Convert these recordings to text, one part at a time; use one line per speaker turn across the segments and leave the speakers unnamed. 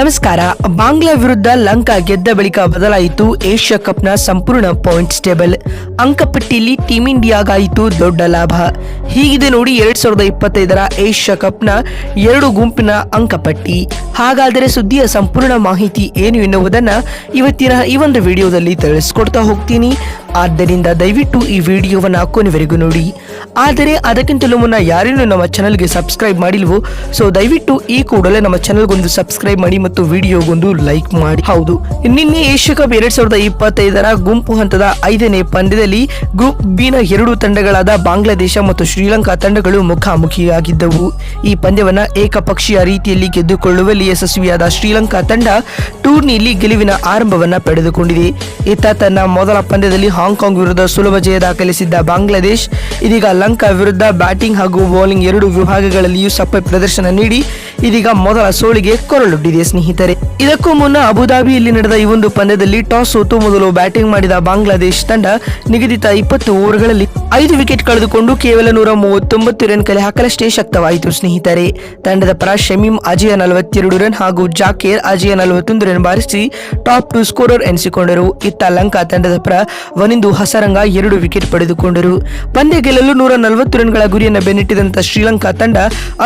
ನಮಸ್ಕಾರ. ಬಾಂಗ್ಲಾ ವಿರುದ್ಧ ಲಂಕಾ ಗೆದ್ದ ಬಳಿಕ ಬದಲಾಯಿತು ಏಷ್ಯಾ ಕಪ್ನ ಸಂಪೂರ್ಣ ಪಾಯಿಂಟ್ಸ್ ಟೇಬಲ್. ಅಂಕಪಟ್ಟಿಯಲ್ಲಿ ಟೀಮ್ ಇಂಡಿಯಾಗಾಯಿತು ದೊಡ್ಡ ಲಾಭ. ಹೀಗಿದೆ ನೋಡಿ ಎರಡ್ ಸಾವಿರದ ಇಪ್ಪತ್ತೈದರ ಏಷ್ಯಾ ಕಪ್ನ ಎರಡು ಗುಂಪಿನ ಅಂಕಪಟ್ಟಿ. ಹಾಗಾದರೆ ಸುದ್ದಿಯ ಸಂಪೂರ್ಣ ಮಾಹಿತಿ ಏನು ಎನ್ನುವುದನ್ನು ಇವತ್ತಿನ ಈ ಒಂದು ವಿಡಿಯೋದಲ್ಲಿ ತಿಳಿಸ್ಕೊಡ್ತಾ ಹೋಗ್ತೀನಿ. ಆದ್ದರಿಂದ ದಯವಿಟ್ಟು ಈ ವಿಡಿಯೋವನ್ನು ಕೊನೆವರೆಗೂ ನೋಡಿ. ಆದರೆ ಅದಕ್ಕಿಂತಲೂ ಮುನ್ನ ಯಾರೇನು ನಮ್ಮ ಚಾನಲ್ಗೆ ಸಬ್ಸ್ಕ್ರೈಬ್ ಮಾಡಿಲ್ವೋ, ಸೊ ದಯವಿಟ್ಟು ಈ ಕೂಡಲೇ ನಮ್ಮ ಚಾನಲ್ಗೊಂದು ಸಬ್ಸ್ಕ್ರೈಬ್ ಮಾಡಿ ಮತ್ತು ವಿಡಿಯೋಗೊಂದು ಲೈಕ್ ಮಾಡಿ. ಹೌದು, ನಿನ್ನೆ ಏಷ್ಯಾ ಕಪ್ ಎರಡ್ ಸಾವಿರದ ಇಪ್ಪತ್ತೈದರ ಗುಂಪು ಹಂತದ ಐದನೇ ಪಂದ್ಯದಲ್ಲಿ ಗ್ರೂಪ್ ಬಿ ಎರಡು ತಂಡಗಳಾದ ಬಾಂಗ್ಲಾದೇಶ ಮತ್ತು ಶ್ರೀಲಂಕಾ ತಂಡಗಳು ಮುಖಾಮುಖಿಯಾಗಿದ್ದವು. ಈ ಪಂದ್ಯವನ್ನು ಏಕಪಕ್ಷೀಯ ರೀತಿಯಲ್ಲಿ ಗೆದ್ದುಕೊಳ್ಳುವಲ್ಲಿ ಯಶಸ್ವಿಯಾದ ಶ್ರೀಲಂಕಾ ತಂಡ ಟೂರ್ನಿಯಲ್ಲಿ ಗೆಲುವಿನ ಆರಂಭವನ್ನ ಪಡೆದುಕೊಂಡಿದೆ. ಇತ್ತ ತನ್ನ ಮೊದಲ ಪಂದ್ಯದಲ್ಲಿ ಹಾಂಗ್ಕಾಂಗ್ ವಿರುದ್ಧ ಸುಲಭ ಜಯ ದಾಖಲಿಸಿದ್ದ ಬಾಂಗ್ಲಾದೇಶ್ ಇದೀಗ ಲಂಕಾ ವಿರುದ್ಧ ಬ್ಯಾಟಿಂಗ್ ಹಾಗೂ ಬೌಲಿಂಗ್ ಎರಡು ವಿಭಾಗಗಳಲ್ಲಿಯೂ ಸಪ್ಪೆ ಪ್ರದರ್ಶನ ನೀಡಿ ಇದೀಗ ಮೊದಲ ಸೋಲಿಗೆ ಕೊರಳೊಡ್ಡಿದೆ ಸ್ನೇಹಿತರೆ. ಇದಕ್ಕೂ ಮುನ್ನ ಅಬುಧಾಬಿಯಲ್ಲಿ ನಡೆದ ಈ ಒಂದು ಪಂದ್ಯದಲ್ಲಿ ಟಾಸ್ ಸೋತು ಮೊದಲು ಬ್ಯಾಟಿಂಗ್ ಮಾಡಿದ ಬಾಂಗ್ಲಾದೇಶ್ ತಂಡ ನಿಗದಿತ ಇಪ್ಪತ್ತು ಓವರ್ಗಳಲ್ಲಿ ಐದು ವಿಕೆಟ್ ಕಳೆದುಕೊಂಡು ಕೇವಲ ನೂರ ಮೂವತ್ತೊಂಬತ್ತು ರನ್ ಕಲೆ ಹಾಕಲಷ್ಟೇ ಶಕ್ತವಾಯಿತು ಸ್ನೇಹಿತರೆ. ತಂಡದ ಪರ ಶಮೀಮ್ ಅಜಯ ನಲವತ್ತೆರಡು ರನ್ ಹಾಗೂ ಜಾಕೇರ್ ಅಜಯ ನಲವತ್ತೊಂದು ರನ್ ಬಾರಿಸಿ ಟಾಪ್ ಟು ಸ್ಕೋರರ್ ಎನಿಸಿಕೊಂಡರು. ಇತ್ತ ಲಂಕಾ ತಂಡದ ಪರ ವನಿಂದು ಹಸರಂಗ ಎರಡು ವಿಕೆಟ್ ಪಡೆದುಕೊಂಡರು. ಪಂದ್ಯ ಗೆಲ್ಲಲು ನೂರ ನಲವತ್ತು ರನ್ಗಳ ಗುರಿಯನ್ನು ಬೆನ್ನಿಟ್ಟಿದಂತಹ ಶ್ರೀಲಂಕಾ ತಂಡ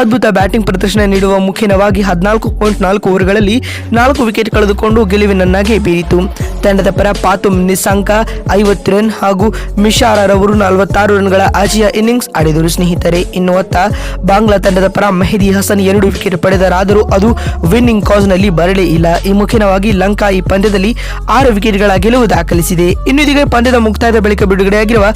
ಅದ್ಭುತ ಬ್ಯಾಟಿಂಗ್ ಪ್ರದರ್ಶನ ನೀಡುವ ಮುಖೇನವಾಗಿ ಹದಿನಾಲ್ಕು ಪಾಯಿಂಟ್ ನಾಲ್ಕು ಓವರ್ಗಳಲ್ಲಿ ನಾಲ್ಕು ವಿಕೆಟ್ ಕಳೆದುಕೊಂಡು ಗೆಲುವಿನನ್ನಾಗೆ ಬೀರಿತು. ತಂಡದ ಪರ ಪಾತುಮ್ ನಿಸಾಂಕ ಐವತ್ತು ರನ್ ಹಾಗೂ ಮಿಶಾರರವರು ನಲವತ್ತಾರು ರನ್ಗಳ ಆಜಿಯ ಇನ್ನಿಂಗ್ಸ್ ಆಡಿದರು. ಸ್ನೇಹಿತರೆ, ಇನ್ನು ಅತ್ತ ಬಾಂಗ್ಲಾ ತಂಡದ ಪರ ಮೆಹದಿ ಹಸನ್ ಎರಡು ವಿಕೆಟ್ ಪಡೆದರಾದರೂ ಅದು ವಿನ್ನಿಂಗ್ ಕಾಸ್ನಲ್ಲಿ ಬರಲೇ ಇಲ್ಲ. ಈ ಮುಖೇನವಾಗಿ ಲಂಕಾ ಈ ಪಂದ್ಯದಲ್ಲಿ ಆರು ವಿಕೆಟ್ಗಳ ಗೆಲುವು ದಾಖಲಿಸಿದೆ. ಇನ್ನು ಇದೀಗ ಪಂದ್ಯದ ಮುಕ್ತಾಯದ ಬಳಿಕ ಬಿಡುಗಡೆಯಾಗಿರುವ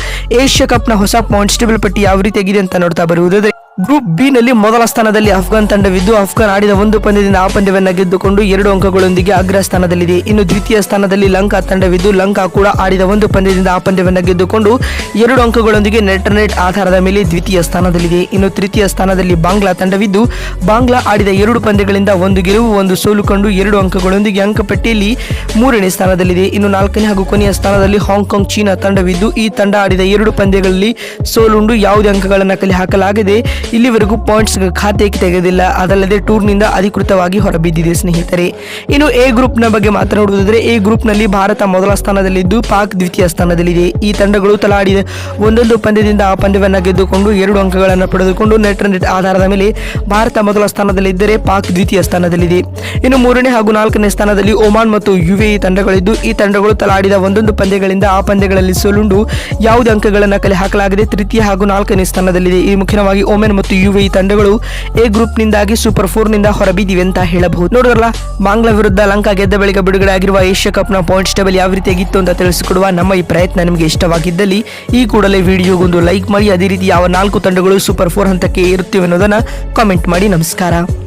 ಏಷ್ಯಾ ಕಪ್ನ ಹೊಸ ಪಾಯಿಂಟ್ಸ್ ಟೇಬಲ್ ಪಟ್ಟಿ ಯಾವ ರೀತಿಯಾಗಿದೆ ಅಂತ ನೋಡ್ತಾ ಬರುವುದಾದರೆ ಗ್ರೂಪ್ ಬಿ ನಲ್ಲಿ ಮೊದಲ ಸ್ಥಾನದಲ್ಲಿ ಅಫ್ಘಾನ್ ತಂಡವಿದ್ದು, ಅಫ್ಘಾನ್ ಆಡಿದ ಒಂದು ಪಂದ್ಯದಿಂದ ಆ ಪಂದ್ಯವನ್ನು ಗೆದ್ದುಕೊಂಡು ಎರಡು ಅಂಕಗಳೊಂದಿಗೆ ಅಗ್ರ ಸ್ಥಾನದಲ್ಲಿದೆ. ಇನ್ನು ದ್ವಿತೀಯ ಸ್ಥಾನದಲ್ಲಿ ಲಂಕಾ ತಂಡವಿದ್ದು, ಲಂಕಾ ಕೂಡ ಆಡಿದ ಒಂದು ಪಂದ್ಯದಿಂದ ಆ ಪಂದ್ಯವನ್ನು ಗೆದ್ದುಕೊಂಡು ಎರಡು ಅಂಕಗಳೊಂದಿಗೆ ನೆಟ್ ಆಧಾರದ ಮೇಲೆ ದ್ವಿತೀಯ ಸ್ಥಾನದಲ್ಲಿದೆ. ಇನ್ನು ತೃತೀಯ ಸ್ಥಾನದಲ್ಲಿ ಬಾಂಗ್ಲಾ ತಂಡವಿದ್ದು, ಬಾಂಗ್ಲಾ ಆಡಿದ ಎರಡು ಪಂದ್ಯಗಳಿಂದ ಒಂದು ಗೆಲುವು, ಒಂದು ಸೋಲು ಕಂಡು ಎರಡು ಅಂಕಗಳೊಂದಿಗೆ ಅಂಕಪಟ್ಟಿಯಲ್ಲಿ ಮೂರನೇ ಸ್ಥಾನದಲ್ಲಿದೆ. ಇನ್ನು ನಾಲ್ಕನೇ ಹಾಗೂ ಕೊನೆಯ ಸ್ಥಾನದಲ್ಲಿ ಹಾಂಗ್ಕಾಂಗ್ ಚೀನಾ ತಂಡವಿದ್ದು, ಈ ತಂಡ ಆಡಿದ ಎರಡು ಪಂದ್ಯಗಳಲ್ಲಿ ಸೋಲುಂಡು ಯಾವುದೇ ಅಂಕಗಳನ್ನು ಕಲೆ ಹಾಕಲಾಗದೆ ಇಲ್ಲಿವರೆಗೂ ಪಾಯಿಂಟ್ಸ್ ಖಾತೆಗೆ ತೆಗೆದಿಲ್ಲ? ಅದಲ್ಲದೆ ಟೂರ್ನಿಂದ ಅಧಿಕೃತವಾಗಿ ಹೊರಬಿದ್ದಿದೆ ಸ್ನೇಹಿತರೆ. ಇನ್ನು ಎ ಗ್ರೂಪ್ನ ಬಗ್ಗೆ ಮಾತನಾಡುವುದಾದರೆ, ಎ ಗ್ರೂಪ್ನಲ್ಲಿ ಭಾರತ ಮೊದಲ ಸ್ಥಾನದಲ್ಲಿದ್ದು ಪಾಕ್ ದ್ವಿತೀಯ ಸ್ಥಾನದಲ್ಲಿದೆ. ಈ ತಂಡಗಳು ತಲಾಡಿ ಒಂದೊಂದು ಪಂದ್ಯದಿಂದ ಆ ಪಂದ್ಯವನ್ನು ಗೆದ್ದುಕೊಂಡು ಎರಡು ಅಂಕಗಳನ್ನು ಪಡೆದುಕೊಂಡು ನೆಟ್ ನೆಟ್ ಆಧಾರದ ಮೇಲೆ ಭಾರತ ಮೊದಲ ಸ್ಥಾನದಲ್ಲಿದ್ದರೆ ಪಾಕ್ ದ್ವಿತೀಯ ಸ್ಥಾನದಲ್ಲಿದೆ. ಇನ್ನು ಮೂರನೇ ಹಾಗೂ ನಾಲ್ಕನೇ ಸ್ಥಾನದಲ್ಲಿ ಒಮಾನ್ ಮತ್ತು ಯುಎಇ ತಂಡಗಳಿದ್ದು, ಈ ತಂಡಗಳು ತಲಾಡಿದ ಒಂದೊಂದು ಪಂದ್ಯಗಳಿಂದ ಆ ಪಂದ್ಯಗಳಲ್ಲಿ ಸೋಲುಂಡು ಯಾವುದೇ ಅಂಕಗಳನ್ನು ಕಲೆ ಹಾಕಲಾಗಿದೆ ತೃತೀಯ ಹಾಗೂ ನಾಲ್ಕನೇ ಸ್ಥಾನದಲ್ಲಿದೆ. ಈ ಮುಖ್ಯವಾಗಿ ಒಮೆನ್ ಮತ್ತು ಯುಎಇ ತಂಡಗಳು ಎ ಗ್ರೂಪ್ ನಿಂದಾಗಿ ಸೂಪರ್ ಫೋರ್ನಿಂದ ಹೊರಬಿದ್ದಿವೆ ಅಂತ ಹೇಳಬಹುದು. ನೋಡಿದ್ರಲ್ಲ ಬಾಂಗ್ಲಾ ವಿರುದ್ಧ ಲಂಕಾ ಗೆದ್ದ ಬಳಿಕ ಬಿಡುಗಡೆ ಆಗಿರುವ ಏಷ್ಯಾ ನ ಪಾಯಿಂಟ್ಸ್ ಟೇಬಲ್ ಯಾವ ರೀತಿಯಾಗಿತ್ತು ಅಂತ ತಿಳಿಸಿಕೊಡುವ ನಮ್ಮ ಈ ಪ್ರಯತ್ನ ನಿಮಗೆ ಇಷ್ಟವಾಗಿದ್ದಲ್ಲಿ ಈ ಕೂಡಲೇ ವಿಡಿಯೋಗೊಂದು ಲೈಕ್ ಮಾಡಿ, ಅದೇ ರೀತಿ ಯಾವ ನಾಲ್ಕು ತಂಡಗಳು ಸೂಪರ್ ಫೋರ್ ಹಂತಕ್ಕೆ ಇರುತ್ತಿವೆ ಅನ್ನೋದನ್ನ ಕಾಮೆಂಟ್ ಮಾಡಿ. ನಮಸ್ಕಾರ.